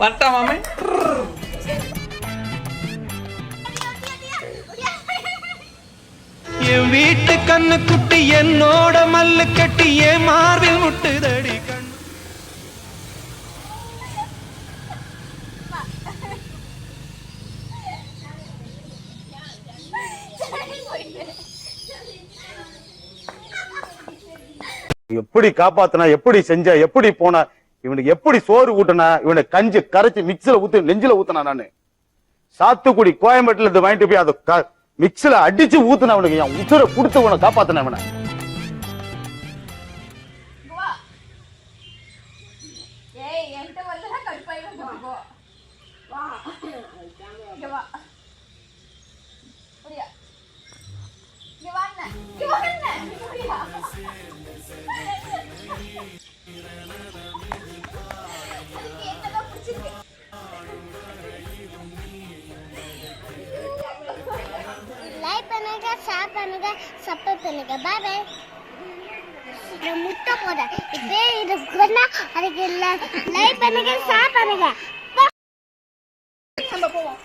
வரட்டா மாமே. என் வீட்டு கண்ணு குட்டி என்னோட மல்லு கட்டி என் மார்பில் முட்டுதடி எப்படி காப்பாத்தினா எப்படி செஞ்ச எப்படி போன இவனுக்கு எப்படி சோறு ஊட்டினா இவனை கஞ்சி கரைச்சு மிக்சில ஊத்து நெஞ்சில ஊத்தினா நானு? சாத்துக்குடி கோயம்பேட்டில் இருந்து வாங்கிட்டு போய் அதை மிக்சில அடிச்சு ஊத்துன அவனுக்கு என் உசுரை கொடுத்து உன காப்பாத்தின அவனை லைக் பண்ணுங்க ஷேர் பண்ணுங்க சப்போர்ட் பண்ணுங்க பாய் பாய் இந்த முட்டை போட. இப்பே இருக்குன்னா கொண்டா அதுக்கு லைக் பண்ணுங்க ஷேர் பண்ணுங்க நம்ம போவோம்.